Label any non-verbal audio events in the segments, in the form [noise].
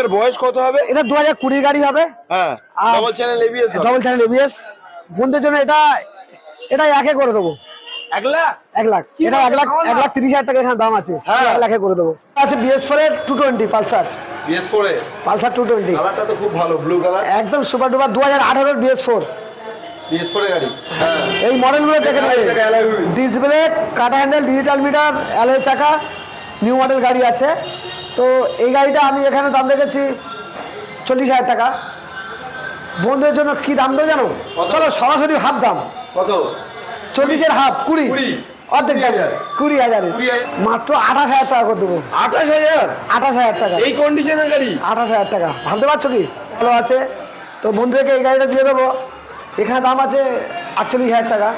এর বয়স কত হবে? এটা দু হাজার কুড়ি গাড়ি হবে। হ্যাঁ double channel ABS double channel ABS বন্ধুদের জন্য এটা এটা একে করে দেবো। এক লাখ? এক লাখ। এটা এক লাখ এক লাখ। তিরিশ হাজার টাকা এখানে দাম আছে। এক লাখে করে দেবো। আছে বিএস ফোর এর টু টোয়েন্টি পালসার। বিএস ফোরে পালসার টু টোয়েন্টি কালারটা তো খুব ভালো ব্লু কালার একদম সুপার ডুপার দু হাজার আঠারোর বিএস ফোর এই মডেলগুলো দেখে নেবে। ডিসপ্লে কাটা হ্যান্ডেল ডিজিটাল মিটার অ্যালয় চাকা নিউ মডেল গাড়ি আছে। তো এই গাড়িটা আমি এখানে দাম রেখেছি চল্লিশ হাজার টাকা। বন্ধুদের জন্য কি দাম দেবো জানো? চলো সরাসরি হাফ দাম। কত? চল্লিশের হাফ কুড়ি। অর্ধেক দাম। কুড়ি কুড়ি হাজারে। মাত্র আঠাশ হাজার টাকা করে দেবো। আঠাশ হাজার? আঠাশ হাজার টাকা। এই কন্ডিশনের গাড়ি? আঠাশ হাজার টাকা। ভাবতে পারছ কি? ভালো আছে। তো বন্ধুদেরকে এই গাড়িটা দিয়ে দেবো। এখানে দাম আছে আটচল্লিশ হাজার টাকা।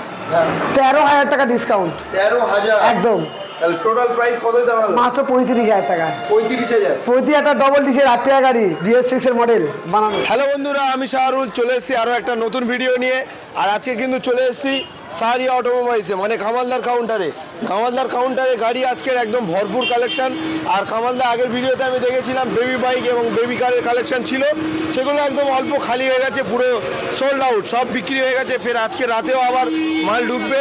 তেরো হাজার টাকা ডিসকাউন্ট তেরো হাজার। একদম। তাহলে টোটাল প্রাইস কত দেওয়া মাত্র পঁয়ত্রিশ হাজার টাকা। পঁয়ত্রিশ হাজার। পঁয়ত্রিশ একটা ডবল ডিসের আট টাকা গাড়ি বিএস সিক্স এর মডেল বানানো। হ্যালো বন্ধুরা আমি শাহরুল চলে এসেছি আরও একটা নতুন ভিডিও নিয়ে। আর আজকে কিন্তু চলে এসেছি সাহারি অটোমোবাইলসে মানে কামালদার কাউন্টারে কামালদার কাউন্টারে গাড়ি আজকের একদম ভরপুর কালেকশন আর কামালদার আগের ভিডিওতে আমি দেখেছিলাম বেবি বাইক এবং বেবি কারের কালেকশন ছিল। সেগুলো একদম অল্প খালি হয়ে গেছে, পুরো সোল্ড আউট সব বিক্রি হয়ে গেছে। ফের আজকে রাতেও আবার মাল ঢুকবে।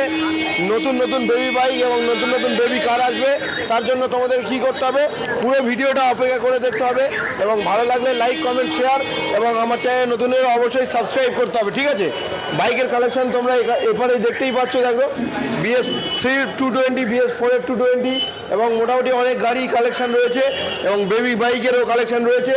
নতুন নতুন বেবি বাইক এবং নতুন নতুন বেবি কার আসবে। তার জন্য তোমাদের কি করতে হবে? পুরো ভিডিওটা অপেক্ষা করে দেখতে হবে। এবং ভালো লাগলে লাইক কমেন্ট শেয়ার এবং আমার চ্যানেল নতুনের অবশ্যই সাবস্ক্রাইব করতে হবে, ঠিক আছে? বাইকের কালেকশন তোমরা এপারেই দেখতেই পাচ্ছ দেখো BS three two twenty BS ফোরের টু টোয়েন্টি এবং মোটামুটি অনেক গাড়ি কালেকশন রয়েছে এবং বেবি বাইকেরও কালেকশন রয়েছে।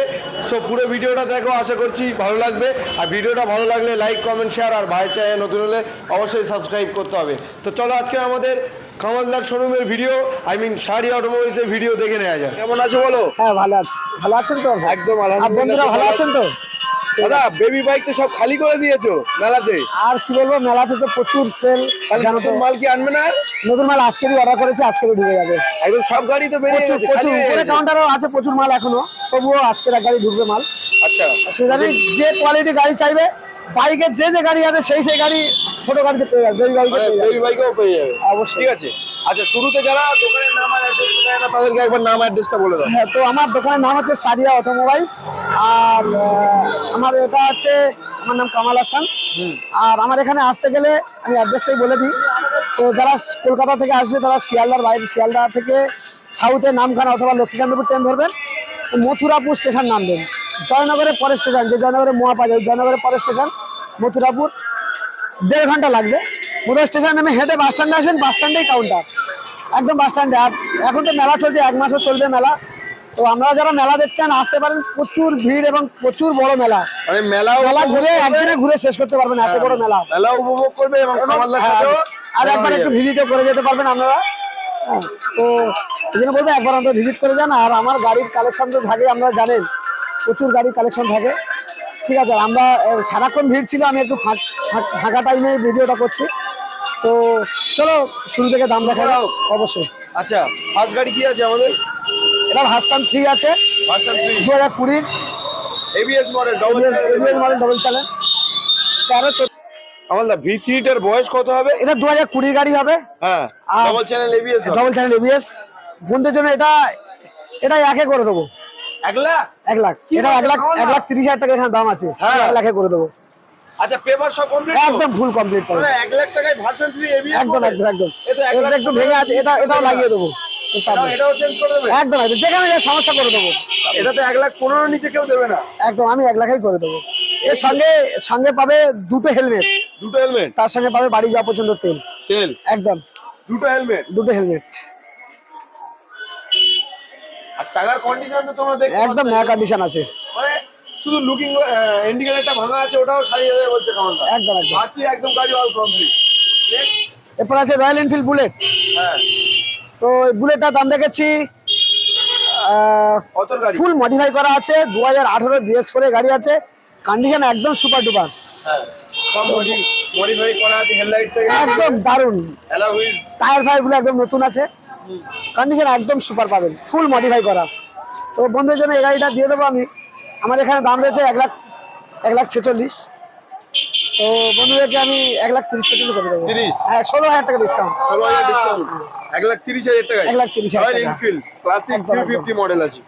সো পুরো ভিডিওটা দেখো আশা করছি ভালো লাগবে। আর ভিডিওটা ভালো লাগলে লাইক কমেন্ট শেয়ার আর ভাই চায় নতুন হলে অবশ্যই সাবস্ক্রাইব করতে হবে। তো চলো আজকে আমাদের কামালদার শোরুমের ভিডিও আই মিন শাড়ি অটোমোবাইলসের ভিডিও দেখে নেওয়া যায় কেমন আছো বলো? হ্যাঁ ভালো আছে। ভালো আছেন তো? একদম আলহামদুলিল্লাহ বন্ধুরা ভালো আছেন তো? দাদা বেবি বাইক তো সব খালি করে দিয়েছ মেলাতে। আর কি বলব মেলাতে তো প্রচুর সেল নতুন মাল কি আনবে না নতুন মাল আজকেরই অর্ডার করেছে আজকেরই ঢুকে যাবে। একদম সব গাড়ি তো বেরিয়ে গেছে খালি উপরে কাউন্টারও আছে প্রচুর মাল এখনও তবুও আজকের গাড়ি ঢুকবে মাল। আচ্ছা। অসুবিধা নেই যে কোয়ালিটি গাড়ি চাইবে বাইকের যে যে গাড়ি আছে সেই সেই গাড়ি ছোট গাড়িতে পেয়ে যাবে বেবি বাইকে পেয়ে যাবে। বেবি বাইকও পেয়ে যাবে। অবশ্যই। ঠিক আছে। আচ্ছা শুরুতে যারা দোকানের নাম আর অ্যাড্রেস না তাদেরকে একবার নাম অ্যাড্রেসটা বলে দাও। হ্যাঁ তো আমার দোকানের নাম হচ্ছে সারিয়া অটোমোবাইলস আর আমার এটা হচ্ছে আমার নাম কামাল হাসান। আর আমার এখানে আসতে গেলে আমি অ্যাড্রেসটাই বলে দিই। তো যারা কলকাতা থেকে আসবে তারা শিয়ালদার বাইরে শিয়ালদা থেকে সাউথে নামখানা অথবা লক্ষ্মীকান্তপুর ট্রেন ধরবেন। মথুরাপুর স্টেশন নামবেন। জয়নগরের পরের স্টেশন যে জয়নগরের মোয়াপা যায় জয়নগরের পরের স্টেশন মথুরাপুর। দেড় ঘণ্টা লাগবে। মোদর স্টেশন নেমে হেঁটে বাস স্ট্যান্ডে আসবেন বাস স্ট্যান্ডেই কাউন্টার একদম বাস স্ট্যান্ডে আর এখন তো মেলা চলছে এক মাসও চলবে মেলা। তো আমরা যারা মেলা দেখতে আসতে পারেন। প্রচুর ভিড় এবং প্রচুর বড় মেলা। মানে মেলাও মেলা ঘুরে একদিনে ঘুরে শেষ করতে পারবেন এত বড় মেলা। মেলা উপভোগ করবে এবং হ্যাঁ, আর একবার একটু। ভিজিটও করে যেতে পারবেন আপনারা। হ্যাঁ, তো এই জন্য বলব একবার অন্তত ভিজিট করে যান। আর আমার গাড়ির কালেকশন তো থাকে আপনারা জানেন প্রচুর গাড়ির কালেকশন থাকে। ঠিক আছে আমরা সারাক্ষণ ভিড় ছিল আমি একটু ফাঁকা টাইমে ভিডিওটা করছি। তো চলো শুরু থেকে দাম দেখা যাক অবশ্যই। আচ্ছা ফার্স্ট গাড়ি কি আছে আমাদের? এটা ভার্সান থ্রি আছে। ভার্সন থ্রি দু হাজার ABS model ABS model double channel তেরো চোদ্দ আমাদের ভি থ্রিটার বয়স কত হবে? এটা দু হাজার কুড়ি গাড়ি হবে। হ্যাঁ double channel ABS double channel ABS বন্ধুদের জন্য এটা এটা একে করে দেবো। এক লাখ? এক লাখ। এটা এক লাখ এক লাখ তিরিশ হাজার টাকা এখানে দাম আছে। হ্যাঁ। এক লাখে করে দেবো। আচ্ছা পেপার সব কমপ্লিট একদম ফুল কমপ্লিট পাবে মানে এক লাখ টাকায় ভার্সন থ্রি এবিএস একদম একদম একদম। এটা একটু ভেঙে আছে এটা এটাও লাগিয়ে দেবো। এটাও চেঞ্জ করে দেবে? একদম একদম যেখানে যে সমস্যা করে দেবো। এটাতে এক লাখ পনেরো নিচে কেউ দেবে না। একদম আমি এক লাখেই করে দেবো। এর সঙ্গে সঙ্গে পাবে দুটো হেলমেট দুটো হেলমেট তার সঙ্গে পাবে বাড়ি যাওয়া পর্যন্ত তেল। তেল? একদম। দুটো হেলমেট দুটো হেলমেট আর চাকার কন্ডিশন তো তোমরা দেখতে একদম নয়া কন্ডিশন আছে। মানে শুধু লুকিং ইন্ডিকেটরটা ভাঙা আছে ওটাও সারিয়ে দেবে বলছে কামালদা একদম একদম। বাকি একদম গাড়ি অল কমপ্লিট এরপর আছে রয়্যাল এনফিল্ড বুলেট হ্যাঁ। তো এই বুলেটটার দাম রেখেছি ফুল মডিফাই করা আছে দু হাজার আঠারো বিএস ফোরে গাড়ি আছে। কন্ডিশন একদম সুপার ডুপার হ্যাঁ। করা হেডলাইট থেকে। একদম দারুণ। টায়ার ফায়ারগুলো একদম নতুন আছে। কন্ডিশন একদম সুপার পাবেন ফুল মডিফাই করা। তো বন্ধুদের জন্য এই গাড়িটা দিয়ে দেবো আমি। আমার এখানে দাম রয়েছে এক লাখ এক লাখ ছেচল্লিশ। তো বন্ধুদেরকে আমি এক লাখ তিরিশ পর্যন্ত করে দেবো। 30? হ্যাঁ ষোলো হাজার টাকা ডিসকাউন্ট ষোলো হাজার ডিসকাউন্ট এক লাখ তিরিশ হাজার টাকা এক লাখ তিরিশ হাজার টাকা। ক্লাসিক থ্রি ফিফটি মডেল আছে।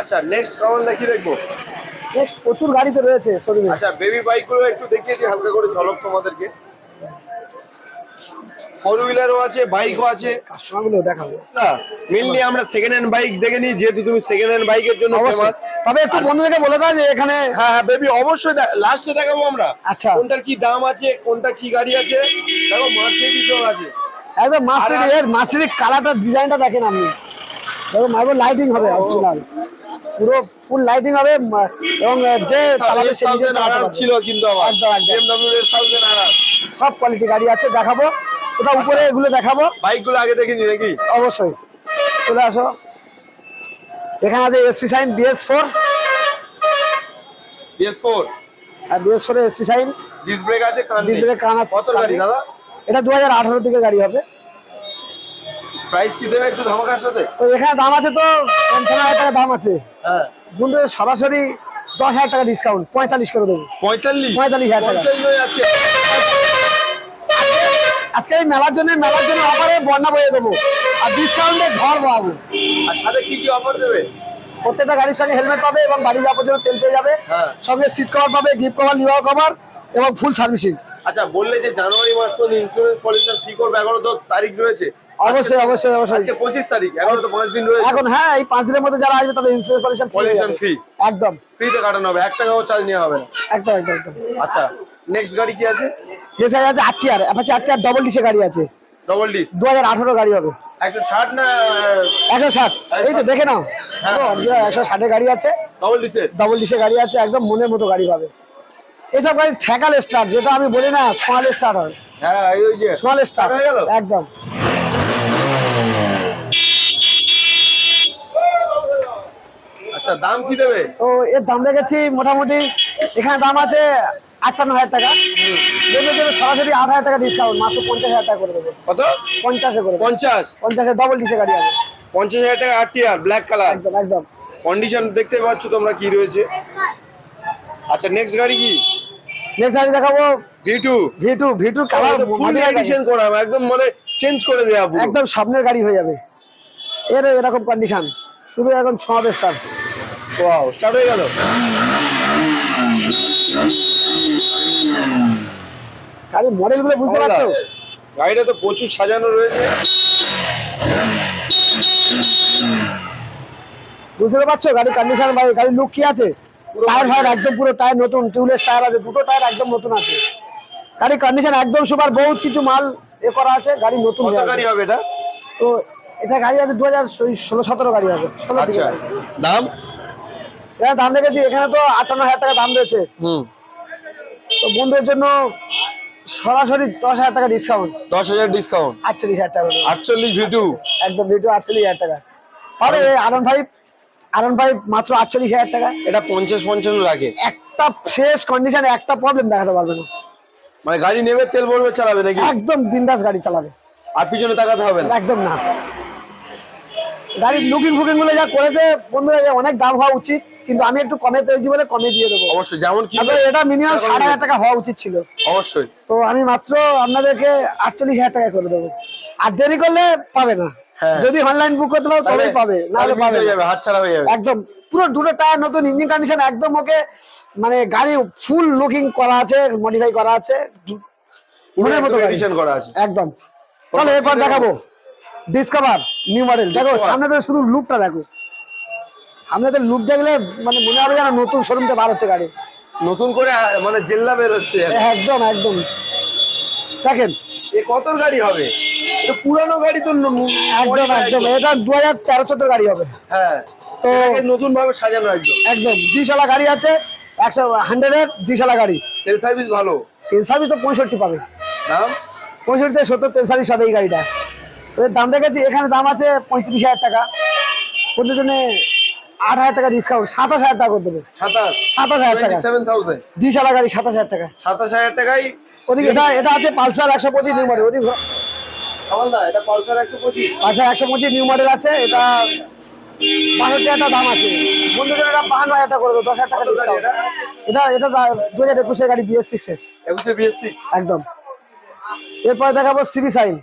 আচ্ছা নেক্সট কামালদা দেখি দেখব? নেক্সট প্রচুর গাড়ি তো রয়েছে শোরুমে আচ্ছা বেবি বাইকগুলো একটু দেখিয়ে দিই হালকা করে ঝলক তোমাদেরকে। ফোর হুইলারও আছে বাইকও আছে। কাস্টমারগুলো দেখাবো। না মেনলি আমরা সেকেন্ড হ্যান্ড বাইক দেখে নিই যেহেতু তুমি সেকেন্ড হ্যান্ড বাইকের জন্য ফেমাস তবে একটু বন্ধুদেরকে বলে দাও যে এখানে হ্যাঁ হ্যাঁ বেবি অবশ্যই লাস্টে দেখাবো আমরা। আচ্ছা। কোনটার কি দাম আছে কোনটা কি গাড়ি আছে। দেখো মার্সিডিজও আছে। একদম মার্সিডি এর মার্সিডি কালারটা ডিজাইনটা দেখেন আপনি। দেখো মার্বল লাইটিং হবে অরিজিনাল পুরো ফুল লাইটিং হবে এবং যে চালাবে সে নিজে চালাতে ছিল কিন্তু আমার একদম, একদম। সব কোয়ালিটি গাড়ি আছে দেখাবো। ওটা উপরে এগুলো দেখাবো? বাইকগুলো আগে দেখিনি নাকি? অবশ্যই। চলে আসো। এখানে আছে SP Shine BS four PS4 আর BS four SP Shine disc brake আছে কান ডিস ব্রেক কান আছে, কত গাড়ি দাদা? এটা দু হাজার আঠারো দিকে গাড়ি হবে। প্রাইস কি দেবে একটু ধামাকার সাথে? তো এখানে দাম আছে তো পঞ্চান্ন হাজার টাকা দাম আছে। হ্যাঁ। বন্ধু সরাসরি দশ হাজার টাকা ডিসকাউন্ট পঁয়তাল্লিশ করে দেবো। পঁয়তাল্লিশ? পঁয়তাল্লিশ হাজার টাকা। আজকে আজকে এই মেলার জন্য মেলার জন্য অফারে বন্যা বয়ে দেবো। আর ডিসকাউন্টে ঝড় বাবু আর সাথে কি কি অফার দেবে? প্রত্যেকটা গাড়ির সঙ্গে হেলমেট পাবে এবং বাড়ি যাওয়ার পর্যন্ত তেল পেয়ে যাবে। হ্যাঁ। সঙ্গে সিট কভার পাবে গিফট কভার লিভার কভার এবং ফুল সার্ভিসিং আচ্ছা বললে যে জানুয়ারি মাস পর্যন্ত ইন্স্যুরেন্স পলিউশন কি করবে? এগারো তো তারিখ রয়েছে। অবশ্যই অবশ্যই অবশ্যই। আজকে পঁচিশ তারিখ এগারো তো পাঁচ দিন রয়েছে। এখন হ্যাঁ এই পাঁচ দিনের মধ্যে যারা আসবে তাদের ইন্স্যুরেন্স পলিউশন ফ্রি। একদম। ফ্রিতে কাটানো হবে এক টাকাও চার্জ নেওয়া হবে না। একদম একদম একদম। আচ্ছা নেক্সট গাড়ি কি আছে? নেক্সট গাড়ি আছে আটটি আর অ্যাপাচি আটটি আর ডবল ডিসে গাড়ি আছে। ডবল ডিস দু হাজার আঠারো গাড়ি হবে। একশো ষাট না একশো ষাট। এই তো দেখে নাও। হ্যাঁ। একশো ষাটের গাড়ি আছে ডবল ডিসের ডবল ডিসে গাড়ি আছে একদম মনের মতো গাড়ি পাবে। এইসব গাড়ি ঠেকাল স্টার্ট যেটা আমি বলি না স্মল স্টার্ট হয়। হ্যাঁ ওই যে একদম। আচ্ছা দাম কি দেবে? তো এর দাম রেখেছি মোটামুটি এখানে দাম আছে আটান্ন হাজার টাকা। দেখবে দেবে সরাসরি আট হাজার টাকা ডিসকাউন্ট মাত্র পঞ্চাশ হাজার টাকা করে দেবো। কত? পঞ্চাশে করে দেবো। পঞ্চাশ? পঞ্চাশে ডবল ডিসে গাড়ি হবে পঞ্চাশ হাজার টাকা আটটি আর ব্ল্যাক কালার একদম একদম। কন্ডিশন দেখতে পাচ্ছ তোমরা কি রয়েছে? আচ্ছা নেক্সট গাড়ি কি? নেক্সট গাড়ি দেখাবো। V two V two V two colour full edition করা একদম মানে চেঞ্জ করে দেওয়া একদম সামনের গাড়ি হয়ে যাবে। এর এরকম কন্ডিশন শুধু এখন ছ স্টার ওয়াও স্টার্ট হয়ে গেল। গাড়ি মডেলগুলো বুঝতে পারছ? গাড়িটা তো প্রচুর সাজানো রয়েছে। বুঝতে পারছ? গাড়ি কন্ডিশন ভাই গাড়ির লুক কি আছে? টায়ার ফায়ার একদম পুরো টায়ার নতুন টিউবলেস টায়ার আছে দুটো টায়ার একদম নতুন আছে। গাড়ির কন্ডিশন একদম সুপার বহুত কিছু মাল এ করা আছে গাড়ি নতুন হয়ে। গাড়ি হবে এটা? তো এটা গাড়ি আছে দু হাজার ষোলো সতেরো গাড়ি হবে আচ্ছা। দাম? এখানে দাম রেখেছি। এখানে তো আটান্ন হাজার টাকা দাম রয়েছে। হুম। তো বন্ধুদের জন্য সরাসরি দশ হাজার টাকা ডিসকাউন্ট দশ হাজার ডিসকাউন্ট আটচল্লিশ হাজার টাকা। আটচল্লিশ ভি টু একদম ভিডিও আটচল্লিশ হাজার টাকা। পাবে আরন ফাইভ আরন ফাইভ মাত্র আটচল্লিশ হাজার টাকা। এটা পঞ্চাশ পঞ্চান্ন রাখে একটা ফ্রেশ কন্ডিশনে একটা প্রবলেম দেখাতে পারবে না। মানে গাড়ি নেবে তেল ভরবে চালাবে নাকি? একদম বিন্দাস গাড়ি চালাবে। আর পিছনে তাকাতে হবে না। একদম না। গাড়ির লুকিং ফুকিংগুলো যা করেছে বন্ধুরা অনেক দাম হওয়া উচিত। কিন্তু আমি একটু কমে পেয়েছি বলে কমে দিয়ে দেবো। অবশ্যই যেমন কি এটা মিনিমাম ষাট হাজার টাকা হওয়া উচিত ছিল। অবশ্যই। তো আমি মাত্র আপনাদেরকে আটচল্লিশ হাজার টাকা করে দেবো। আর দেরি করলে পাবে না। হ্যাঁ। যদি অনলাইন বুক করতে পারো তবেই পাবে। নাহলে পাবে হাত ছাড়া হয়ে যাবে। একদম। পুরো দুটো টায়ার নতুন ইঞ্জিন কন্ডিশন একদম ওকে মানে গাড়ি ফুল লুকিং করা আছে মডিফাই করা আছে। মনের মতো গাড়ি। এডিশন করা আছে। একদম। চলো এরপর দেখাবো। ডিসকভার নিউ মডেল দেখো Discover। আপনাদের শুধু লুকটা দেখো। আপনাদের লুক দেখলে মানে মনে হবে যেন নতুন শোরুমতে বার হচ্ছে গাড়ি। নতুন করে মানে জেল্লা বের হচ্ছে। একদম একদম। দেখেন। এ কত গাড়ি হবে? এটা পুরানো গাড়ি তো একদম একদম। এটা দু হাজার তেরো চোদ্দ গাড়ি হবে। হ্যাঁ। তো নতুন ভাবে সাজানো একদম। একদম। ডিশালা গাড়ি আছে একশো হান্ড্রেডের ডিশালা গাড়ি। তেল সার্ভিস ভালো? তেল সার্ভিস তো পঁয়ষট্টি পাবে। দাম? পঁয়ষট্টি থেকে সত্তর তেল সার্ভিস পাবে এই গাড়িটা। তো দাম রেখেছি এখানে দাম আছে পঁয়ত্রিশ হাজার টাকা। জন্য আট হাজার টাকা ডিসকাউন্ট সাতাশ হাজার টাকা করে দেবে। সাতাশ? সাতাশ হাজার টাকা। সেভেন থাউজেন্ড গাড়ি সাতাশ হাজার টাকা। সাতাশ হাজার ওদিকে এটা এটা আছে পালসার একশো পঁচিশ নিউ মডেল ওদিকে এটা পালসার একশো পঁচিশ। পালসার একশো পঁচিশ নিউ মডেল আছে এটা বাষট্টি দাম আছে। বন্ধুদের এটা বাহান্ন হাজার টাকা করে দেবো দশ হাজার টাকা ডিসকাউন্ট এটা? এটা এটা দু হাজার একুশের গাড়ি বিএস সিক্স এর। একুশে বিএস সিক্স একদম। এরপরে দেখাবো সিবি সাইন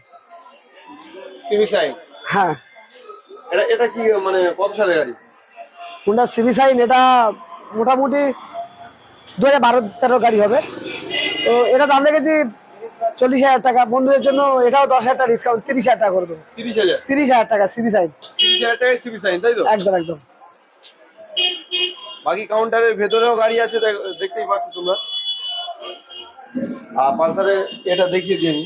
সিবি সাইন হ্যাঁ। এটা এটা কি মানে কত সালের গাড়ি? হুন্ডা সিবি সাইন এটা মোটামুটি দু হাজার বারো গাড়ি হবে। তো এটা দাম রেখেছি চল্লিশ হাজার টাকা। বন্ধুদের জন্য এটাও দশ হাজার টাকা ডিসকাউন্ট তিরিশ হাজার টাকা করে দেবো। তিরিশ হাজার? টাকা সিবি সাইন তিরিশ হাজার সিবি সাইন তাই তো? একদম একদম। বাকি কাউন্টারের ভেতরেও গাড়ি আছে দেখতেই পাচ্ছ তোমরা। আর পালসারের এটা দেখিয়ে দিই আমি।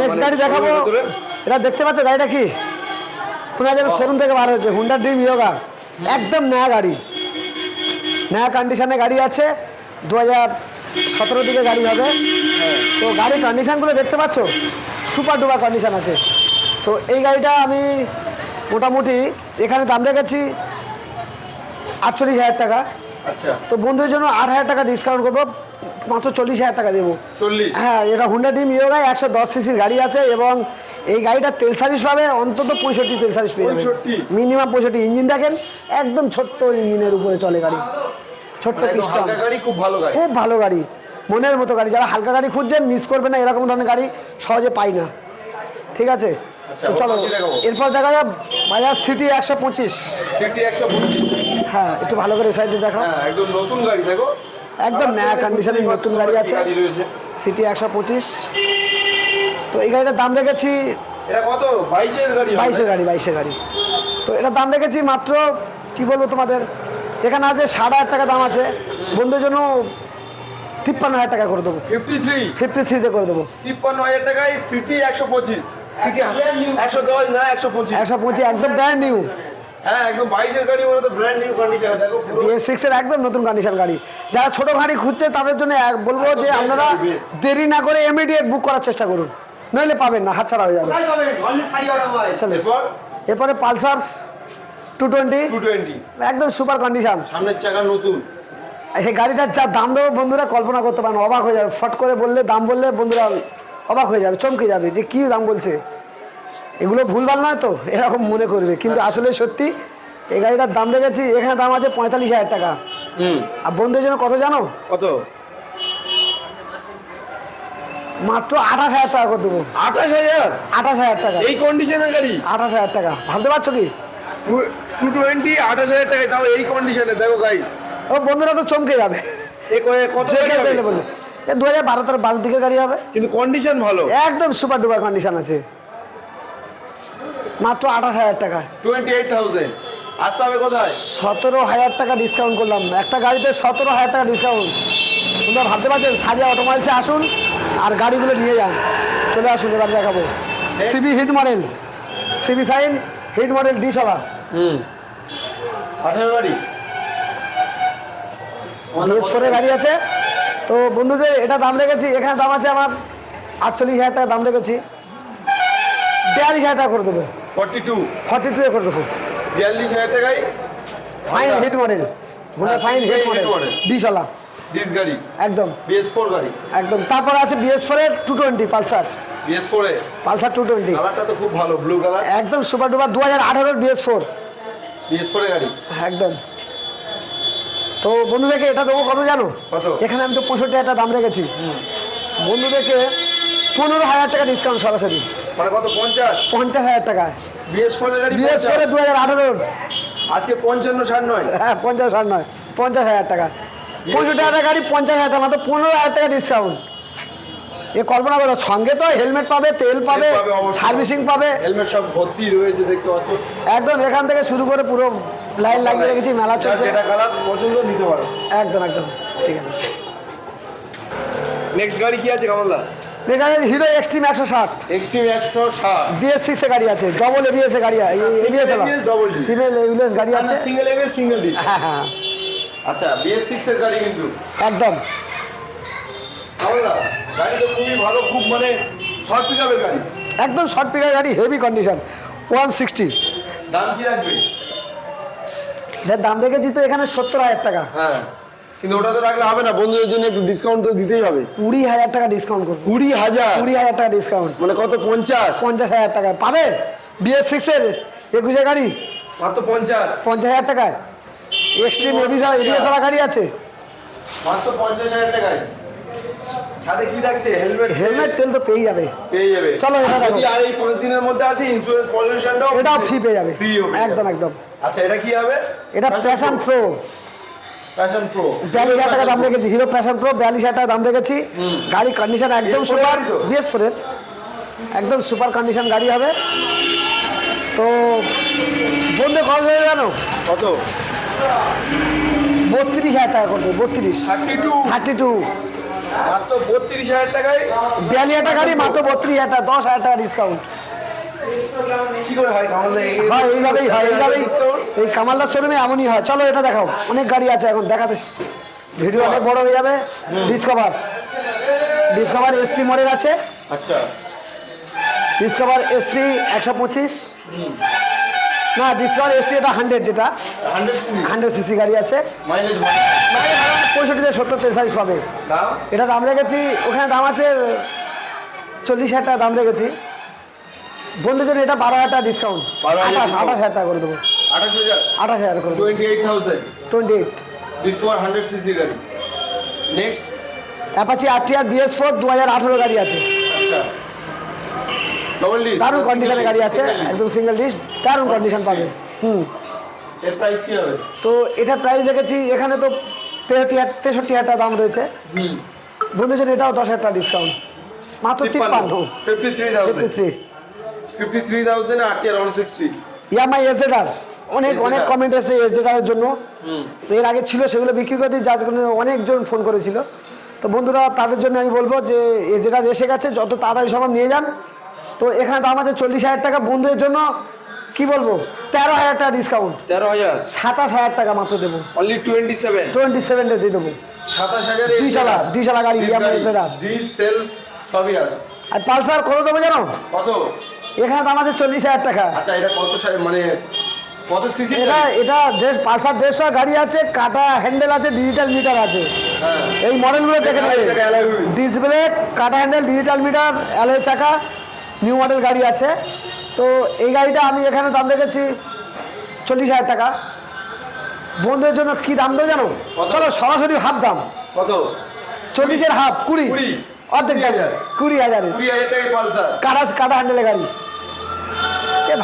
নেক্সট মানে গাড়ি দেখাবো। এটা দেখতে পাচ্ছ গাড়িটা কি? শোরুম থেকে বার হয়েছে হুন্ডা ড্রিম ইয়োগা একদম নয়া গাড়ি। নয়া কন্ডিশনে গাড়ি আছে। দু হাজার সতেরো দিকে গাড়ি হবে। তো গাড়ির কন্ডিশনগুলো দেখতে পাচ্ছ? সুপার ডুপার কন্ডিশন আছে। তো এই গাড়িটা আমি মোটামুটি এখানে দাম রেখেছি আটচল্লিশ হাজার টাকা। আচ্ছা। তো বন্ধুদের জন্য আট হাজার টাকা ডিসকাউন্ট করব। মাত্র চল্লিশ হাজার টাকা দেবো। চল্লিশ? হ্যাঁ এটা হুন্ডা ডিম ইয়োগায় একশো দশ সিসির গাড়ি আছে এবং এই গাড়িটা তেল সার্ভিস পাবে অন্তত পঁয়ষট্টি তেল সার্ভিস পেয়ে মিনিমাম পঁয়ষট্টি? ইঞ্জিন দেখেন একদম ছোট্ট ইঞ্জিনের উপরে চলে গাড়ি। ছোট্ট মানে পিস্টন গাড়ি খুব ভালো গাড়ি। খুব ভালো গাড়ি মনের মতো গাড়ি। যারা হালকা গাড়ি খুঁজছেন মিস করবে না এরকম ধরনের গাড়ি সহজে পাই না। ঠিক আছে? আচ্ছা, চলো? এরপর দেখা যাক বাজাজ সিটি একশো পঁচিশ। সিটি একশো পঁচিশ। হ্যাঁ একটু ভালো করে সাইডে দেখাও। হ্যাঁ একদম নতুন গাড়ি দেখো। একদম নয়া কন্ডিশনের নতুন গাড়ি আছে। সিটি একশো পঁচিশ। তো এই গাড়িটার দাম রেখেছি এটা কত? বাইশের গাড়ি? বাইশের গাড়ি বাইশের গাড়ি। তো এটার দাম রেখেছি মাত্র কি বলব তোমাদের? এখানে আছে সাড়ে আট টাকা দাম আছে। বন্ধুদের জন্য তিপ্পান্ন হাজার টাকা করে দেবো। 53 ফিফটি থ্রিতে করে দেবো। তিপ্পান্ন হাজার টাকায় সিটি একশো পঁচিশ। সিটি একশো দশ না একশো পঁচিশ। একশো পঁচিশ একদম ব্র্যান্ড নিউ হ্যাঁ একদম বাইশের গাড়ি মানে তো ব্র্যান্ড নিউ কন্ডিশন দেখো বিএস সিক্সের একদম নতুন কন্ডিশন গাড়ি। যারা ছোট গাড়ি খুঁজছে তাদের জন্য বলব যে আপনারা দেরি না করে ইমিডিয়েট বুক করার চেষ্টা করুন। নইলে পাবেন না হাতছাড়া হয়ে যাবে। চলো এরপরে? পালসার টু টোয়েন্টি একদম সুপার কন্ডিশন সামনের চাকা নতুন। সেই গাড়িটার যা দাম দেবো বন্ধুরা কল্পনা করতে পারেন অবাক হয়ে যাবে। ফট করে বললে দাম বললে বন্ধুরা অবাক হয়ে যাবে চমকে যাবে যে কি দাম বলছে। এগুলো ভুলভাল নয় তো এরকম মনে করবে। কিন্তু আসলে সত্যি এই গাড়িটার দাম রেখেছি এখানে দাম আছে পঁয়তাল্লিশ হাজার টাকা। হুম। আর বন্ধুদের জন্য কত জানো? কত? মাত্র আঠাশ হাজার টাকা করে দেবো। আঠাশ হাজার? আঠাশ হাজার টাকা। এই কন্ডিশনের গাড়ি? আঠাশ হাজার টাকা। ভাবতে পারছ কি? টু টোয়েন্টি আঠাশ হাজার টাকায় তাও এই কন্ডিশনে দেখো গাড়ি ও বন্ধুরা তো চমকে যাবে। কত বললে দু হাজার বারো তেরো বারো দিকে গাড়ি হবে। কিন্তু কন্ডিশন ভালো। একদম সুপার ডুপার কন্ডিশন আছে। মাত্র আঠাশ হাজার টাকা। টোয়েন্টি এইট থাউজেন্ড আসতে হবে কোথায়? সতেরো হাজার টাকা ডিসকাউন্ট করলাম। একটা গাড়িতে সতেরো হাজার টাকা ডিসকাউন্ট তোমরা ভাবতে পারছেন সারিয়া অটোমোবাইলসে আসুন আর গাড়িগুলো নিয়ে যান। চলে আসুন এবার দেখাবো। CB hit model CB Shine hit model D সভা হুম। আঠেরো গাড়ি বিএস ফোরের গাড়ি আছে। তো বন্ধুদের এটা দাম রেখেছি। এখানে দাম আছে আমার আটচল্লিশ হাজার টাকা দাম রেখেছি। বিয়াল্লিশ হাজার টাকা করে দেবো। ফর্টি টু ফর্টি টু এ করে দেবো। বিয়াল্লিশ হাজার টাকায়? Shine hit model Honda Shine Hit model model। ডি সলা ডিস গাড়ি। একদম। বিএস ফোর গাড়ি। একদম। তারপর আছে বিএস ফোরের টু টোয়েন্টি পালসার। বিএস ফোরে পালসার টু টোয়েন্টি কালারটা তো খুব ভালো ব্লু কালার একদম সুপার ডুপার দু হাজার আঠারোর বিএস ফোর। বিএস ফোরে গাড়ি। একদম। তো বন্ধুদেরকে এটা দেবো কত জানো? কত? এখানে আমি তো পঁয়ষট্টি হাজার দাম রেখেছি। বন্ধুদেরকে পনেরো হাজার টাকা ডিসকাউন্ট সরাসরি। মানে কত পঞ্চাশ? পঞ্চাশ হাজার টাকা। বিএস গাড়ি বিএস। ফোরে দু হাজার আঠারোর আজকে পঞ্চান্ন ষাট নয়। হ্যাঁ পঞ্চাশ হাজার নয়। পঞ্চাশ হাজার টাকা। পঁয়ষট্টি হাজার টাকা গাড়ি পঞ্চাশ হাজার টাকা মাত্র পনেরো হাজার টাকা ডিসকাউন্ট এ কল্পনা করো সঙ্গে তো হেলমেট পাবে তেল পাবে পাবে, সার্ভিসিং পাবে। হেলমেট সব ভর্তি রয়েছে দেখতে পাচ্ছ। একদম এখান থেকে শুরু করে পুরো লাইন লাগিয়ে রেখেছি মেলা চলছে। যেটা কালার পছন্দ নিতে পারো। একদম একদম। ঠিক আছে। নেক্সট গাড়ি কি আছে কামালদা? এখানে হিরো এক্সট্রিম একশো ষাট। এক্সট্রিম একশো ষাট। বিএস সিক্সে গাড়ি আছে ডবল এবিএস এ গাড়ি এবিএস double এবিএস গাড়ি আছে। সিঙ্গেল এবিএস সিঙ্গেল ডিস হ্যাঁ হ্যাঁ। আচ্ছা বিএস সিক্স এর গাড়ি কিন্তু। একদম। গাড়ি তো খুবই ভালো খুব মানে শর্ট পিকআপের গাড়ি। একদম শর্ট পিকার গাড়ি হেভি কন্ডিশন ওয়ান সিক্সটি দাম কি রাখবে? এটার দাম রেখেছি তো এখানে সত্তর হাজার টাকা। হ্যাঁ। কিন্তু ওটা তো রাখলে হবে না। বন্ধুদের জন্য একটু ডিসকাউন্ট তো দিতেই হবে। কুড়ি হাজার টাকা ডিসকাউন্ট করব। কুড়ি হাজার? কুড়ি হাজার টাকা ডিসকাউন্ট মানে কত? পঞ্চাশ? পঞ্চাশ হাজার টাকা। পাবে? বিএস সিক্সের একুশে গাড়ি? মাত্র পঞ্চাশ। পঞ্চাশ হাজার টাকায়? এক্সট্রিম এবিএস এবিএস গাড়ি আছে। মাত্র পঞ্চাশ হাজার টাকায়। সাথে কি থাকছে? হেলমেট হেলমেট তেল তো পেয়ে যাবে। পেয়ে যাবে। চলো, এটা আর দেখো। আর এই পাঁচ দিনের মধ্যে ইন্স্যুরেন্স পলিউশনটাও এটাও ফ্রি পেয়ে যাবে। ফ্রি একদম একদম। আচ্ছা এটা কি হবে? এটা প্যাশন প্রো প্যাশন প্রো বিয়াল্লিশ হাজার টাকা দাম রেখেছি। হিরো প্যাশন প্রো বিয়াল্লিশ হাজার টাকা দাম রেখেছি। গাড়ি কন্ডিশন একদম BS4 সুপার? বিএস ফোরের একদম সুপার কন্ডিশন গাড়ি হবে। তো বন্ধু কত দেবে জানো কত? বত্রিশ হাজার টাকা করবে বত্রিশ। থার্টি টু মাত্র বত্রিশ হাজার টাকায়? বিয়াল্লিশ হাজার টাকা গাড়ি মাত্র বত্রিশ হাজার টাকা দশ হাজার টাকা ডিসকাউন্ট কি করে হয় কামাল হয় এইভাবেই হয় এইভাবেই এই কামালদার শোরুমে এমনই হয়। চলো এটা দেখাও। অনেক গাড়ি আছে এখন দেখাতে ভিডিও অনেক বড় হয়ে যাবে। ডিসকভার ডিসকভার এসটি মডেল আছে। আচ্ছা। ডিসকভার এসটি একশো পঁচিশ। না ডিসকভার এসটি এটা হান্ড্রেড যেটা। হান্ড্রেড সিসি গাড়ি আছে। পঁয়ষট্টি থেকে সত্তর তেতাল্লিশ পাবে। এটা দাম রেখেছি ওখানে দাম আছে চল্লিশ হাজার টাকা দাম রেখেছি। বন্ধুর জন্য এটা বারো হাজার টাকা ডিসকাউন্ট 12,000 আঠাশ আঠাশ হাজার টাকা করে দেবো। আঠাশ হাজার? আঠাশ হাজার করে twenty eight thousand twenty eight Discover hundred CC গাড়ি। Next Apache R T R BS four দু হাজার আঠেরো গাড়ি আছে। আচ্ছা। দারুণ কন্ডিশনে গাড়ি আছে একদম সিঙ্গেল ডিস্ক দারুণ কন্ডিশন পাবে। হুম। এর প্রাইস কি হবে? তো এটা প্রাইস দেখেছি এখানে তো তেষট্টি হাজার তেষট্টি হাজার টাকা দাম রয়েছে। হুম। বন্ধুর জন্য এটাও দশ হাজার টাকা ডিসকাউন্ট মাত্র তিপ্পান্ন। Fifty three fifty three fifty three thousand R T R one sixty ইয়ামাই অনেক অনেক কমেন্ট এসে এসেডারের জন্য। হুম। এর আগে ছিল সেগুলো বিক্রি করে দিই যার জন্য অনেকজন ফোন করেছিল। তো বন্ধুরা তাদের জন্য আমি বলব যে এজেডার এসে গেছে যত তাড়াতাড়ি সম্ভব নিয়ে যান। তো এখানে দাম আছে চল্লিশ হাজার টাকা বন্ধুদের জন্য। কি বলব? তেরো হাজার টাকা ডিসকাউন্ট তেরো হাজার? সাতাশ হাজার টাকা মাত্র দেবো। অনলি টোয়েন্টি সেভেন টোয়েন্টি সেভেনটা দিয়ে দেবো। সাতাশ হাজার ডিশালা ডিশালা গাড়ি ইয়ামাই এসেডার ডিস সবই আছে। আর পালসার কত দেবো জানো? কত? এখানে দাম আছে চল্লিশ হাজার টাকা। আচ্ছা এটা কত মানে কত সিসি এটা এটা দেড় পালসার দেড়শো গাড়ি আছে কাটা হ্যান্ডেল আছে ডিজিটাল মিটার আছে। হ্যাঁ। এই মডেলগুলো দেখে নেবে। ডিসপ্লে কাটা হ্যান্ডেল ডিজিটাল মিটার অ্যালয় চাকা নিউ মডেল গাড়ি আছে। তো এই গাড়িটা আমি এখানে দাম রেখেছি চল্লিশ হাজার টাকা। বন্ধুদের জন্য কি দাম দেবো জানো? চলো সরাসরি হাফ দাম। কত? চল্লিশের হাফ কুড়ি। কুড়ি। অর্ধেক হাজার। কুড়ি হাজারে। হাজার কাটা কাটা হ্যান্ডেলের গাড়ি।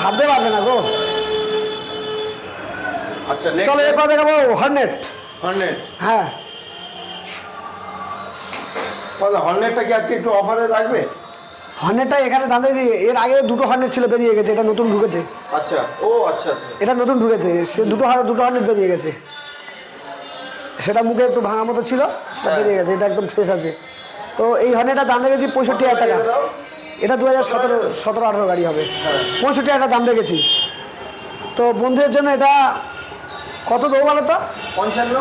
ভাবতে পারবে না গো। আচ্ছা চলো এরপর দেখাবো হর্নেট হর্নেট হ্যাঁ। হর্নেটটা কি আজকে একটু অফারে রাখবে হর্নেটটা এখানে দাম এর আগে দুটো হর্নেট ছিল বেরিয়ে গেছে। এটা নতুন ঢুকেছে। আচ্ছা ও আচ্ছা আচ্ছা। এটা নতুন ঢুকেছে। সে দুটো দুটো হান্ড্রেড বেরিয়ে গেছে। সেটা মুখে একটু ভাঙা মতো ছিল সেটা হ্যাঁ। বেরিয়ে গেছে। এটা একদম ফ্রেশ আছে। তো এই হর্নেটার দাম রেখেছি পঁয়ষট্টি হাজার টাকা। এটা দু হাজার সতেরো সতেরো আঠেরো গাড়ি হবে। পঁয়ষট্টি হাজার দাম রেখেছি। তো বন্ধুদের জন্য এটা কত দেবো বলো তো? পঞ্চান্ন।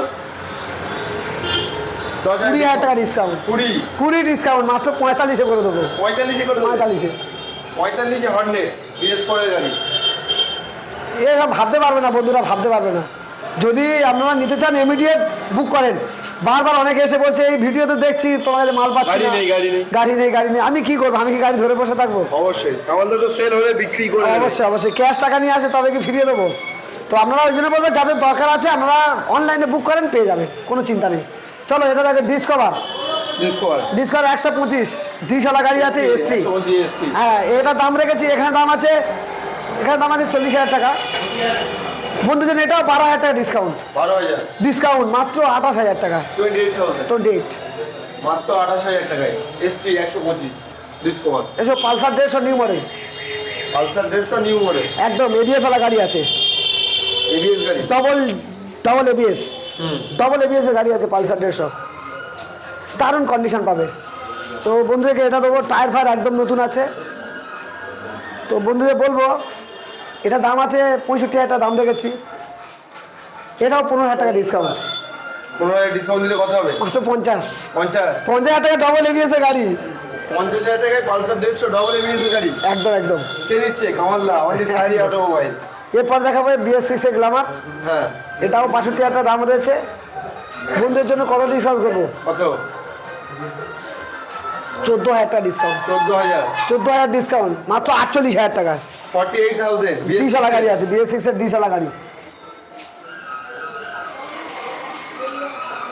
কুড়ি হাজার টাকা ডিসকাউন্ট কুড়ি। কুড়ি ডিসকাউন্ট মাত্র পঁয়তাল্লিশে করে দেবো। পঁয়তাল্লিশে করে পঁয়তাল্লিশে। পঁয়তাল্লিশে হর্নেট বিএস পরের গাড়ি। এসব ভাবতে পারবে না বন্ধুরা ভাবতে পারবে না। যদি আপনারা নিতে চান ইমিডিয়েট বুক করেন। বারবার অনেকে এসে বলছে এই ভিডিওতে দেখছি তোমার কাছে মাল পাচ্ছি গাড়ি নেই, গাড়ি নেই। গাড়ি নেই গাড়ি নেই। আমি কি করব? আমি কি গাড়ি ধরে বসে থাকব? অবশ্যই। আমাদের তো সেল হলে বিক্রি করে অবশ্যই অবশ্যই। ক্যাশ টাকা নিয়ে আসে তাদেরকে ফিরিয়ে দেবো। তো আপনারা ওই জন্য বলবেন যাদের দরকার আছে আপনারা অনলাইনে বুক করেন পেয়ে যাবে। কোনো চিন্তা নেই। চলো এটা দেখে ডিসকভার একশো পঁচিশ। গাড়ি আছে এসটি হ্যাঁ এটা দাম রেখেছি। এখানে দাম আছে এখানে দাম আছে চল্লিশ হাজার টাকা। বন্ধুর জন্য এটাও বারো হাজার টাকা ডিসকাউন্ট বারো হাজার। ডিসকাউন্ট মাত্র আঠাশ হাজার টাকা। টোয়েন্টি এইট টোয়েন্টি এইট মাত্র আঠাশ হাজার টাকায়। এসটি একশো পঁচিশ ডিসকভার এসব পালসার দেড়শো নিউ মডেল পালসার দেড়শো নিউ মডেল একদম এবিএস ওয়ালা গাড়ি আছে। এবিএস গাড়ি। ডবল ডবল এবিএস হুম। ডবল এবিএস এর গাড়ি আছে পালসার দেড়শো। দারুণ কন্ডিশন পাবে। তো বন্ধুদেরকে এটা দেবো টায়ার ফায়ার একদম নতুন আছে। তো বন্ধুদের বলব এটা দাম আছে পঁয়ষট্টি হাজার টাকা দাম দেখেছি। এটাও পনেরো হাজার টাকা ডিসকাউন্ট পনেরো হাজার ডিসকাউন্ট দিলে কত হবে? মাত্র পঞ্চাশ। পঞ্চাশ? পঞ্চাশ হাজার টাকা ডবল এবিএস গাড়ি। পঞ্চাশ হাজার টাকায় পালসার দেড়শো ডবল এবিএস গাড়ি? একদম একদম। কে দিচ্ছে? কামালদা অনলি সারি অটোমোবাইল এরপর দেখাবো বিএস সিক্স এর গ্লামার হ্যাঁ। এটাও বাষট্টি হাজার টাকা দাম রয়েছে। বন্ধুদের জন্য কত ডিসকাউন্ট করব? কত? চোদ্দ হাজার টাকা ডিসকাউন্ট চোদ্দ হাজার। চোদ্দ হাজার ডিসকাউন্ট মাত্র আটচল্লিশ হাজার টাকা। ফর্টি এইট থাউজেন্ড ডিশালা গাড়ি আছে বিএস সিক্স এর ডিশালা গাড়ি।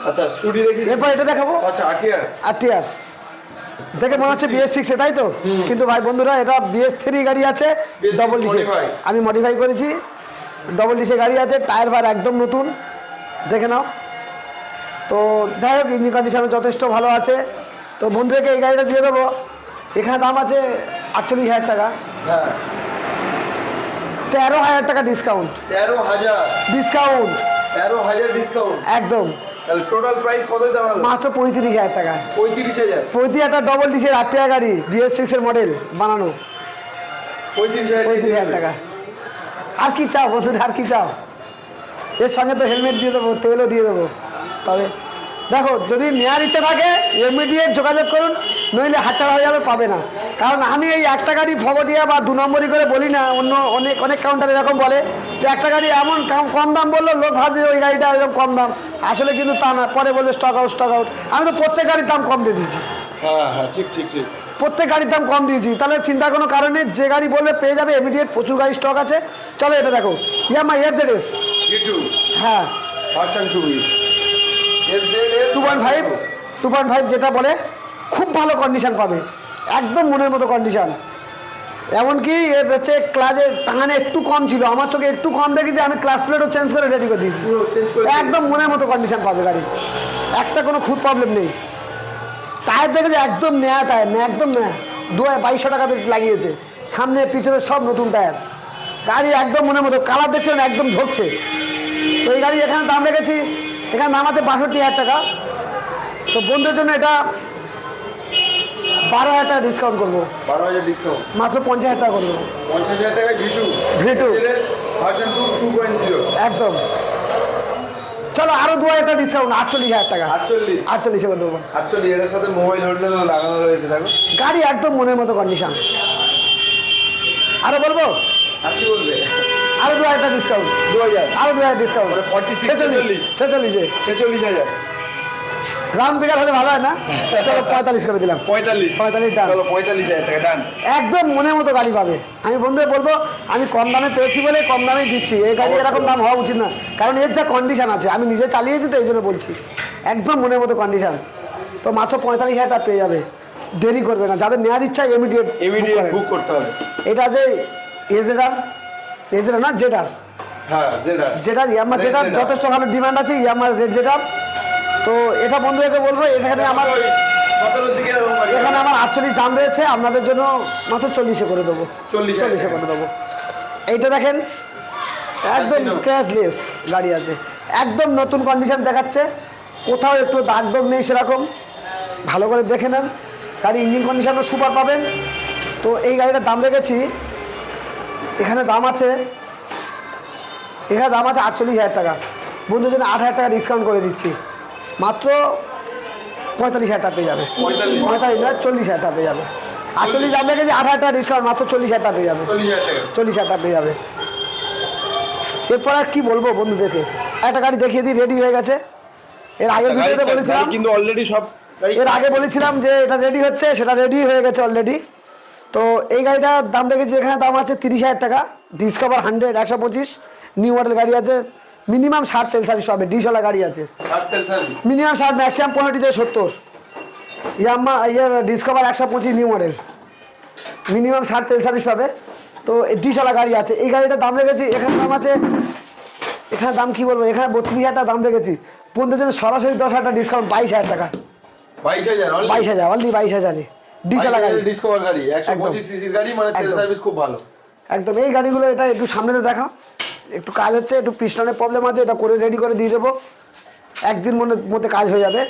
আচ্ছা স্কুটি দেখি। এরপর এটা দেখাবো? আচ্ছা আটিয়ার আর টিয়ার দেখে মনে হচ্ছে বিএস সিক্স তাই তো? কিন্তু ভাই বন্ধুরা এটা বিএস থ্রি গাড়ি আছে BS6 ডবল ডিসে। আমি মডিফাই করেছি। ডবল ডিসে গাড়ি আছে টায়ার ফায়ার একদম নতুন। দেখে নাও। তো যাই হোক ইঞ্জিন কন্ডিশনও যথেষ্ট ভালো আছে। তো বন্ধুদেরকে এই গাড়িটা দিয়ে দেবো। এখানে দাম আছে আটচল্লিশ হাজার টাকা। হ্যাঁ। তেরো হাজার টাকা ডিসকাউন্ট তেরো হাজার। ডিসকাউন্ট তেরো হাজার ডিসকাউন্ট একদম। তাহলে টোটাল প্রাইস কত মাত্র পঁয়ত্রিশ হাজার টাকা। পঁয়ত্রিশ হাজার। পঁয়ত্রিশ ডবল ডিসের আট টাকা গাড়ি বিএস মডেল বানানো। পঁয়ত্রিশ হাজার পঁয়ত্রিশ হাজার টাকা। আর কি চাও বন্ধুরা আর কি চাও? এর সঙ্গে তো হেলমেট দিয়ে দেবো তেলও দিয়ে দেবো। তবে দেখো যদি নেওয়ার ইচ্ছা থাকে ইমিডিয়েট যোগাযোগ করুন নইলে হাতছাড়া হয়ে যাবে পাবে না। কারণ আমি এই একটা গাড়ি ফগটিয়া বা দু নম্বরই করে বলি না অন্য অনেক অনেক কাউন্টার এরকম বলে যে একটা গাড়ি এমন কাম- দাম বলল লোক ভাবছে ওই গাড়িটা এরকম কম দাম। আসলে কিন্তু তা না পরে বলবে স্টক আউট স্টক আউট আমি তো প্রত্যেক গাড়ির দাম কম দিয়ে দিচ্ছি হ্যাঁ হ্যাঁ ঠিক ঠিক ঠিক। প্রত্যেক গাড়ির দাম কম দিয়েছি। তাহলে চিন্তা কোনো কারণে যে গাড়ি বলবে পেয়ে যাবে ইমিডিয়েট প্রচুর গাড়ি স্টক আছে। চলো এটা দেখো ইয়ামা এর জেড এস হ্যাঁ। Two point five two point five যেটা বলে খুব ভালো কন্ডিশন পাবে। একদম মনের মতো কন্ডিশন এমনকি এর হচ্ছে ক্লাসের টাঙানে একটু কম ছিল। আমার চোখে একটু কম দেখেছি আমি ক্লাস প্লেটও চেঞ্জ করে রেডি করে দিয়েছি। একদম মনের মতো কন্ডিশন পাবে গাড়ি। একটা কোনো খুব প্রবলেম নেই। টায়ার দেখেছে? একদম নেয়া টায়ার না একদম নেয়া দু বাইশশো টাকা লাগিয়েছে। সামনে পিছনে সব নতুন টায়ার গাড়ি একদম মনের মতো কালার দেখছেন একদম ঝরছে। তো এই গাড়ি এখানে দাম রেখেছি এখানে দাম আছে বাষট্টি হাজার টাকা। তো বন্ধুদের জন্য এটা বারো হাজার টাকা ডিসকাউন্ট করব। বারো হাজার ডিসকাউন্ট মাত্র পঞ্চাশ হাজার টাকা করব। পঞ্চাশ হাজার টাকায় V two V2 version two two point zero একদম। চলো আরও দু হাজার টাকা ডিসকাউন্ট আটচল্লিশ হাজার টাকা। আটচল্লিশ। আটচল্লিশে করে দেবো। আটচল্লিশ এটার সাথে মোবাইল হোল্ডার লাগানো রয়েছে দেখো। গাড়ি একদম মনের মতো কন্ডিশন আরও বলব? আর কি বলবে? আরও দু হাজার ডিসকাউন্ট দু হাজার। আরও দু হাজার ডিসকাউন্ট 46, ছেচল্লিশ ছেচল্লিশে। ছেচল্লিশ হাজার। রাউন্ড ফিগার হলে ভালো হয় না? [laughs] চলো পঁয়তাল্লিশ করে দিলাম। পঁয়তাল্লিশ। পঁয়তাল্লিশ ডান চলো পঁয়তাল্লিশ হাজার টাকা ডান একদম মনের মতো গাড়ি পাবে। আমি বন্ধুদের বলব আমি কম দামে পেয়েছি বলে কম দামে দিচ্ছি। এই গাড়ি এরকম দাম হওয়া উচিত না। কারণ এর যা কন্ডিশন আছে আমি নিজে চালিয়েছি তো এই জন্য বলছি। একদম মনের মতো কন্ডিশন তো মাত্র পঁয়তাল্লিশ হাজার টাকা পেয়ে যাবে। দেরি করবে না। যাদের নেওয়ার ইচ্ছা ইমিডিয়েট ইমিডিয়েট বুক করতে হবে। এটা যে এজেডার না জেডার। হ্যাঁ জেডার। ইয়ামা Zetar। যথেষ্ট ভালো ডিমান্ড আছে ইয়ামা রেড জেডার। তো এটা বন্ধুদেরকে বলব এখানে আমার এখানে আমার আটচল্লিশ দাম রয়েছে আপনাদের জন্য মাত্র চল্লিশে করে দেবো। 40 চল্লিশে করে দেবো। এইটা দেখেন একদম ক্যাশলেস গাড়ি আছে। একদম নতুন কন্ডিশন দেখাচ্ছে কোথাও একটু দাগ দোগ নেই সেরকম। ভালো করে দেখে নেন গাড়ি ইঞ্জিন কন্ডিশনও সুপার পাবেন। তো এই গাড়িটার দাম রেখেছি এখানে দাম আছে এখানে দাম আছে আটচল্লিশ হাজার টাকা। বন্ধুর জন্য আট হাজার টাকা ডিসকাউন্ট করে দিচ্ছি। মাত্র পঁয়তাল্লিশ হাজার টাকা পেয়ে যাবে। পঁয়তাল্লিশ। না চল্লিশ হাজার টাকা পেয়ে যাবে। আটচল্লিশ দাম রেখেছি আট হাজার টাকা ডিসকাউন্ট মাত্র চল্লিশ হাজার টাকা পেয়ে যাবে। চল্লিশ হাজার টাকা। হাজার পেয়ে যাবে। এরপর আর কি বলব বন্ধুদেরকে? একটা গাড়ি দেখিয়ে দিই রেডি হয়ে গেছে। এর আগের গাড়ি ভিডিওতে বলেছিলাম কিন্তু অলরেডি সব এর আগে বলেছিলাম যে এটা রেডি হচ্ছে সেটা রেডি হয়ে গেছে অলরেডি তো এই গাড়িটার দাম রেখেছি এখানে দাম আছে তিরিশ হাজার টাকা। ডিসকভার হান্ড্রেড একশো পঁচিশ। নিউ মডেল গাড়ি আছে। মিনিমাম ষাট তেল সার্ভিস পাবে ডিসওয়ালা গাড়ি আছে। মিনিমাম ষাট ম্যাক্সিমাম পনেরোটি থেকে সত্তর। ইয়াম্মা ইয়ে ডিসকভার একশো পঁচিশ নিউ মডেল মিনিমাম ষাট তেল সার্ভিস পাবে। তো ডিসওয়ালা গাড়ি আছে। এই গাড়িটার দাম রেখেছি এখানে দাম আছে এখানে দাম কি বলব? এখানে বত্রিশ হাজার টাকা দাম রেখেছি। বন্ধুদের জন্য সরাসরি দশ হাজার টাকা ডিসকাউন্ট বাইশ হাজার টাকা। বাইশ হাজার বাইশ হাজার অনলি বাইশ হাজারে। ডিসওয়ালা গাড়ি ডিসকভার গাড়ি একশো একদম। পঁচিশ সিসির গাড়ি মানে তেল সার্ভিস খুব ভালো। একদম। এই গাড়িগুলো এটা একটু সামনেতে দেখা। একটু কাজ হচ্ছে একটু পিস্টনের প্রবলেম আছে এটা করে রেডি করে দিয়ে দেবো। একদিন মনে মধ্যে কাজ হয়ে যাবে।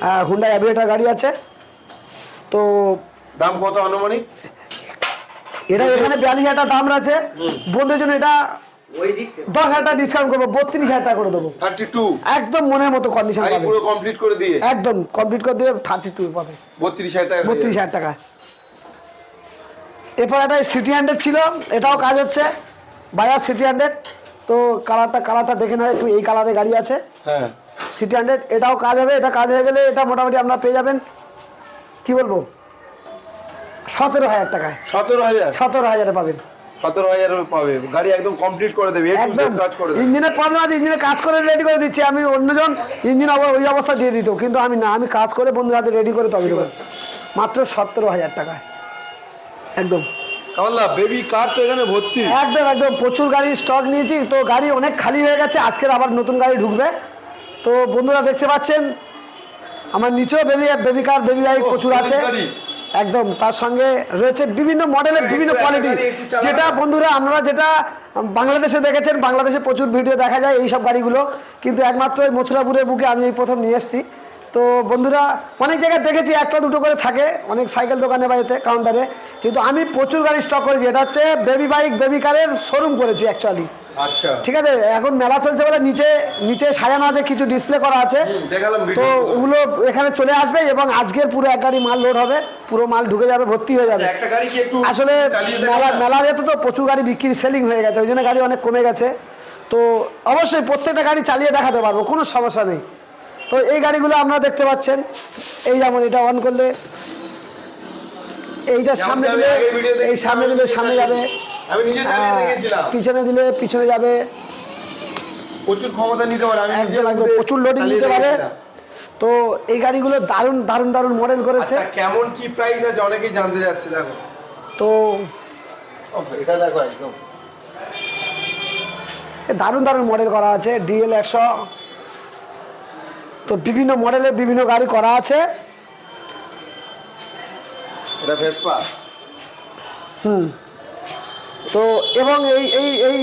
হ্যাঁ। হুন্ডা অ্যাভিয়েটার গাড়ি আছে। তো দাম কত আনুমানিক? এটা এখানে বিয়াল্লিশ হাজার দাম আছে। বন্ধুদের জন্য এটা দশ হাজার টাকা ডিসকাউন্ট করব বত্রিশ হাজার টাকা করে দেবো। থার্টি টু একদম মনের মতো কন্ডিশন পাবে। পুরো কমপ্লিট করে দিয়ে। একদম কমপ্লিট করে দিয়ে থার্টি টু পাবে। বত্রিশ হাজার টাকা বত্রিশ হাজার টাকা। এরপর একটা সিটি হান্ড্রেড ছিল এটাও কাজ হচ্ছে। বাজার সিটি হান্ড্রেড তো কালারটা কালারটা দেখে নেবে একটু এই কালারে গাড়ি আছে। হ্যাঁ। সিটি হান্ড্রেড এটাও কাজ হবে এটা কাজ হয়ে গেলে এটা মোটামুটি আপনারা পেয়ে যাবেন। কি বলব? সতেরো হাজার টাকায়। সতেরো হাজার। সতেরো হাজারে পাবেন। সতেরো হাজার পাবে। গাড়ি একদম কমপ্লিট করে দেবে একদম। কাজ করে দেবে। ইঞ্জিনের প্রবলেম আছে ইঞ্জিনের কাজ করে রেডি করে দিচ্ছি। আমি অন্যজন ইঞ্জিন ওই অবস্থা দিয়ে দিত কিন্তু আমি না আমি কাজ করে বন্ধু হাতে রেডি করে তবে দেবো। মাত্র সতেরো হাজার টাকায়। একদম। বেবি কার তো এখানে ভর্তি। একদম একদম। প্রচুর গাড়ি স্টক নিয়েছি। তো গাড়ি অনেক খালি হয়ে গেছে আজকের আবার নতুন গাড়ি ঢুকবে। তো বন্ধুরা দেখতে পাচ্ছেন আমার নিচেও baby baby car baby bike প্রচুর আছে। একদম তার সঙ্গে রয়েছে বিভিন্ন মডেলের বিভিন্ন কোয়ালিটি। যেটা বন্ধুরা আমরা যেটা বাংলাদেশে দেখেছেন বাংলাদেশে প্রচুর ভিডিও দেখা যায় এই সব গাড়িগুলো। কিন্তু একমাত্র এই মথুরাপুরের বুকে আমি এই প্রথম নিয়ে এসেছি। তো বন্ধুরা অনেক জায়গায় দেখেছি একটা দুটো করে থাকে অনেক সাইকেল দোকানে বাড়িতে কাউন্টারে কিন্তু আমি প্রচুর গাড়ি স্টক করেছি এটা হচ্ছে বেবি বাইক বেবি কারের শোরুম করেছি অ্যাকচুয়ালি আচ্ছা। ঠিক আছে এখন মেলা চলছে বলে নিচে নিচে সাজানো আছে কিছু ডিসপ্লে করা আছে। তো ওগুলো এখানে চলে আসবে এবং আজকের পুরো এক গাড়ি মাল লোড হবে পুরো মাল ঢুকে যাবে ভর্তি হয়ে যাবে। একটু আসলে চালিয়ে মেলা মেলার এতে তো প্রচুর গাড়ি বিক্রি সেলিং হয়ে গেছে ওই জন্য গাড়ি অনেক কমে গেছে। তো অবশ্যই প্রত্যেকটা গাড়ি চালিয়ে দেখাতে পারব কোনো সমস্যা নেই। তো এই গাড়িগুলো আপনারা দেখতে পাচ্ছেন এই যেমন এটা অন করলে এইটা সামনে দিলে এই সামনে দিলে সামনে যাবে। আমি নিজে চালিয়ে দেখেছিলাম পিছনে দিলে পিছনে যাবে। প্রচুর ক্ষমতা নিতে পারে আমি একদম একদম প্রচুর লোডিং নিতে পারে। তো এই গাড়িগুলো দারুণ দারুণ দারুণ মডেল করেছে। আচ্ছা কেমন কি প্রাইস আছে অনেকেই জানতে যাচ্ছে দেখো। তো এটা দেখো একদম। দারুণ দারুণ মডেল করা আছে ডিএল একশো। তো বিভিন্ন মডেলের বিভিন্ন গাড়ি করা আছে। এটা ভেসপা তো এবং এই এই এই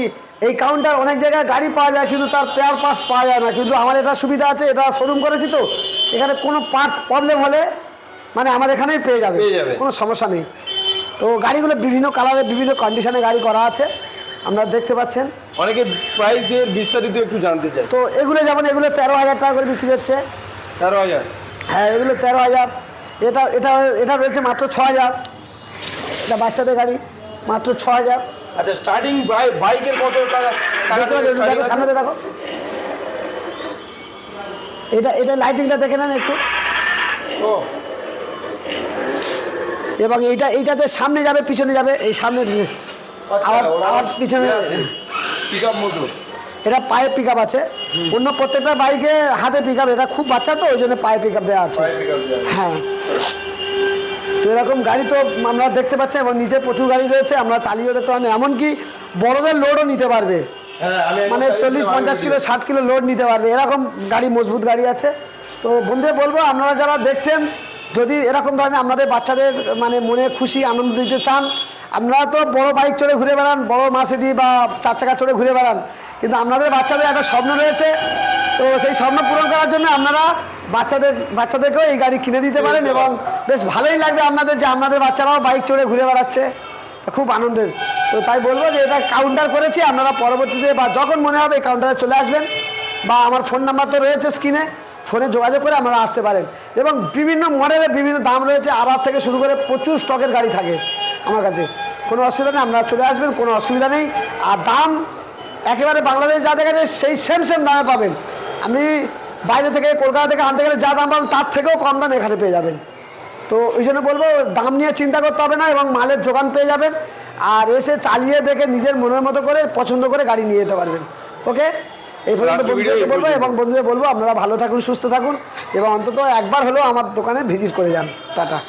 এই কাউন্টার অনেক জায়গায় গাড়ি পাওয়া যায় কিন্তু তার পেয়ার পার্টস পাওয়া যায় না। কিন্তু আমার এটা সুবিধা আছে এটা শোরুম করেছি তো। এখানে কোনো পার্টস প্রবলেম হলে মানে আমার এখানেই পেয়ে যাবে। পেয়ে যাবে। কোনো সমস্যা নেই। তো গাড়িগুলো বিভিন্ন কালারে বিভিন্ন কন্ডিশনে গাড়ি করা আছে। আপনারা দেখতে পাচ্ছেন। অনেকে প্রাইসের বিস্তারিত একটু জানতে চায়। তো এগুলো যেমন এগুলো তেরো হাজার টাকা করে বিক্রি হচ্ছে। তেরো হাজার? হ্যাঁ এগুলো তেরো হাজার। এটা এটা এটা রয়েছে মাত্র ছ হাজার। এটা বাচ্চাদের গাড়ি। মাত্র ছ হাজার আচ্ছা স্টার্টিং বাইকের কত টাকা? দেখো সামনে দেখো। এটা এটা লাইটিংটা দেখে নেন একটু। ও। এবং এইটা এইটাতে সামনে যাবে পিছনে যাবে এই সামনে। আচ্ছা, আবার আবার পিছনে এটা পায়ে পিক আছে। অন্য প্রত্যেকটা বাইকে হাতে পিক আপ এটা খুব বাচ্চা তো ওই জন্য পায়ে পিক আপ দেওয়া আছে। হ্যাঁ। তো এরকম গাড়ি তো আমরা দেখতে পাচ্ছি এবং নিচে প্রচুর গাড়ি রয়েছে আমরা চালিয়েও দেখতে পারি এমনকি বড়দের লোডও নিতে পারবে। হ্যাঁ মানে চল্লিশ পঞ্চাশ কিলো ষাট কিলো লোড নিতে পারবে। এরকম গাড়ি মজবুত গাড়ি আছে। তো বন্ধুদের বলব আপনারা যারা দেখছেন যদি এরকম ধরনের আপনাদের বাচ্চাদের মানে মনে খুশি আনন্দ দিতে চান আপনারা তো বড় বাইক চড়ে ঘুরে বেড়ান বড় মাসিডি বা চার চাকা চড়ে ঘুরে বেড়ান। কিন্তু আপনাদের বাচ্চাদের একটা স্বপ্ন রয়েছে। তো সেই স্বপ্ন পূরণ করার জন্য আপনারা বাচ্চাদের বাচ্চাদেরকেও এই গাড়ি কিনে দিতে পারেন এবং বেশ ভালোই লাগবে আপনাদের যে আপনাদের বাচ্চারাও বাইক চড়ে ঘুরে বেড়াচ্ছে। খুব আনন্দের। তো তাই বলব যে এটা কাউন্টার করেছি, আপনারা পরবর্তীতে বা যখন মনে হবে কাউন্টারে চলে আসবেন বা আমার ফোন নাম্বার তো রয়েছে স্ক্রিনে ফোনে যোগাযোগ করে আপনারা আসতে পারেন। এবং বিভিন্ন মডেলের বিভিন্ন দাম রয়েছে আবার থেকে শুরু করে প্রচুর স্টকের গাড়ি থাকে আমার কাছে। কোনো অসুবিধা নেই, আপনারা চলে আসবেন, কোনো অসুবিধা নেই। আর দাম একেবারে বাংলাদেশ যা দেখা যায় সেই সেম সেম দামে পাবেন। আপনি বাইরে থেকে কলকাতা থেকে আনতে গেলে যা দাম পাবেন, তার থেকেও কম দাম এখানে পেয়ে যাবেন। তো ওই জন্য বলব দাম নিয়ে চিন্তা করতে হবে না এবং মালের যোগান পেয়ে যাবেন। আর এসে চালিয়ে দেখে নিজের মনের মতো করে পছন্দ করে গাড়ি নিয়ে যেতে পারবেন। ওকে? এই পর্যন্ত বন্ধুদেরকে বলব এবং বন্ধুদের বলব আপনারা ভালো থাকুন সুস্থ থাকুন এবং অন্তত একবার হলেও আমার দোকানে ভিজিট করে যান। টাটা।